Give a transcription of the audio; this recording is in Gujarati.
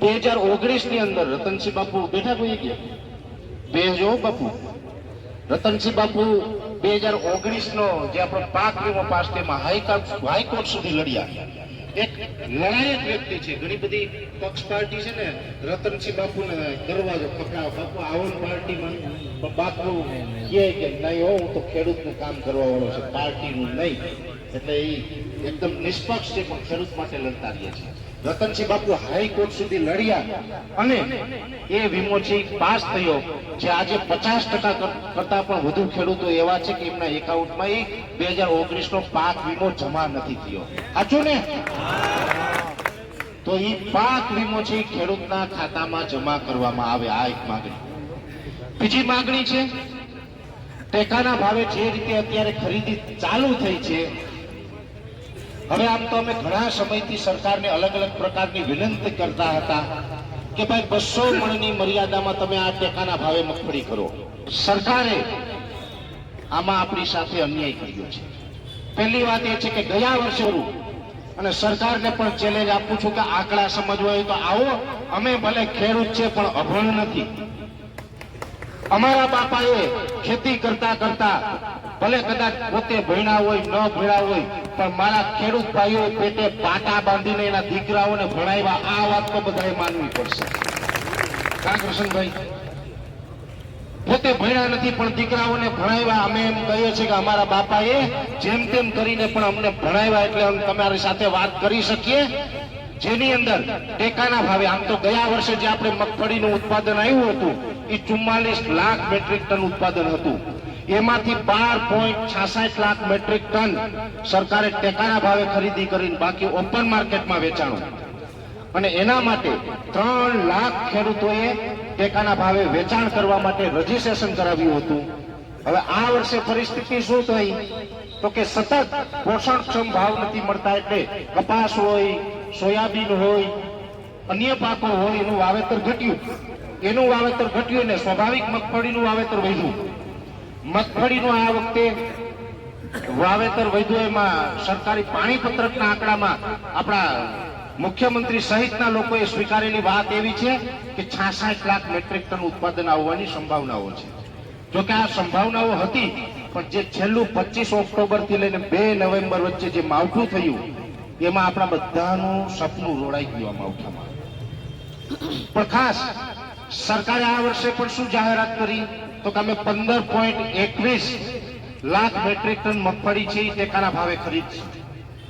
બે હજાર ઓગણીસની અંદર રતનસિંહ બાપુ બેઠા કોઈ ગયા? બે જો બાપુ. રતનસિંહ બાપુ બે હજાર ઓગણીસ નો જે આપણો પાક વીમો પાસ તેમાં હાઈકોર્ટ હાઈકોર્ટ સુધી લડ્યા. એક લડાયક વ્યક્તિ છે. ઘણી બધી પક્ષ પાર્ટી છે ને, રતનસિંહ બાપુને દરવાજો પકડાવ, બાપુ આવો ને પાર્ટીમાં બાપુ કહે કે નહીં હો, હું તો ખેડૂતનું કામ કરવા વાળો છે, પાર્ટીનું નહીં. એટલે એ એકદમ નિષ્પક્ષ છે, પણ ખેડૂત માટે લડતા રહ્યા છે. રતનસિંહ બાપુ હાઈકોર્ટ સુધી લડ્યા અને એ વીમો છે પાસ થયો, જે આજે પચાસ ટકા કરતા પણ વધુ ખેડૂતો એવા છે કે એમના એકાઉન્ટમાં એ બે હજાર ઓગણીસ નો પાક વીમો જમા નથી થયો. સાચું ને તો એ પાક વીમો છે ખેડૂતના ખાતામાં જમા કરવામાં આવે, આ એક માગણી. બીજી માગણી છે, ટેકાના ભાવે જે રીતે અત્યારે ખરીદી ચાલુ થઈ છે, હવે આમ તો અમે ઘણા સમયથી સરકારને અલગ અલગ પ્રકારની વિનંતી કરતા હતા કે ભાઈ બસો મણની મર્યાદામાં તમે આ ટેકાના ભાવે મગફળી કરો. સરકારે આમાં આપણી સાથે અન્યાય કર્યો છે. પહેલી વાત એ છે કે ગયા વર્ષે અને સરકારને પણ ચેલેન્જ આપું છું કે આંકડા સમજવા હોય તો આવો. અમે ભલે ખેડૂત છે, પણ અભણ નથી. અમારા બાપાએ ખેતી કરતા કરતા ભલે કદાચ પોતે ભણ્યા હોય, ન ભણ્યા હોય, પણ મારા ખેડૂત ભાઈઓ પેટે પાટા બાંધીને એના દીકરાઓને ભણાવ્યા. આ વાત તો બધાએ માનવી પડશે. કા કૃષ્ણભાઈ પોતે ભણ્યા નથી, પણ દીકરાઓને ભણાવ્યા. અમે એમ કહીએ છીએ કે અમારા બાપાએ જેમ તેમ કરીને પણ અમને ભણાવ્યા એટલે તમારી સાથે વાત કરી શકીએ. જેની અંદર ટેકાના ભાવે, આમ તો ગયા વર્ષે જે આપણે મગફળીનું ઉત્પાદન આવ્યું હતું, એ ચુમ્માલીસ લાખ મેટ્રિક ટન ઉત્પાદન હતું. એમાંથી બાર પોઈન્ટ છાસઠ લાખ મેટ્રિક ટન સરકારે ટેકાના ભાવે ખરીદી કરીને બાકી ઓપન માર્કેટમાં વેચાણું. અને એના માટે ત્રણ લાખ ખેડૂતોએ ટેકાના ભાવે વેચાણ કરવા માટે રજીસ્ટ્રેશન કરાવ્યું હતું. હવે આ વર્ષે પરિસ્થિતિ શું થઈ? તો કે સતત પોષણક્ષમ ભાવ નથી મળતા એટલે કપાસ હોય, સોયાબીન હોય, અન્ય પાકો હોય, એનું વાવેતર ઘટ્યું. એનું વાવેતર ઘટ્યું ને સ્વાભાવિક મગફળીનું વાવેતર વધ્યું. મગફળીનું આ વખતે વાવેતર વધ્યું એમાં સરકારી પાણી પત્રકના આંકડામાં આપણા મુખ્યમંત્રી સહિતના લોકોએ સ્વીકારેલી વાત એવી છે કે છાસઠ લાખ મેટ્રિક ટન ઉત્પાદન આવવાની સંભાવનાઓ છે. જો કે આ સંભાવનાઓ હતી, પણ જે છેલ્લું પચીસ ઓક્ટોબરથી લઈને બે નવેમ્બર વચ્ચે જે માવઠું થયું, એમાં આપણા બધાનું સપનું રોડાઈ ગયું આ માવઠામાં. પણ ખાસ, સરકારે આ વર્ષે પણ શું જાહેરાત કરી? તો કે અમે પંદર પોઈન્ટ એકવીસ લાખ મેટ્રિક ટન મગફળી છે એ ટેકાના ભાવે ખરીદશું.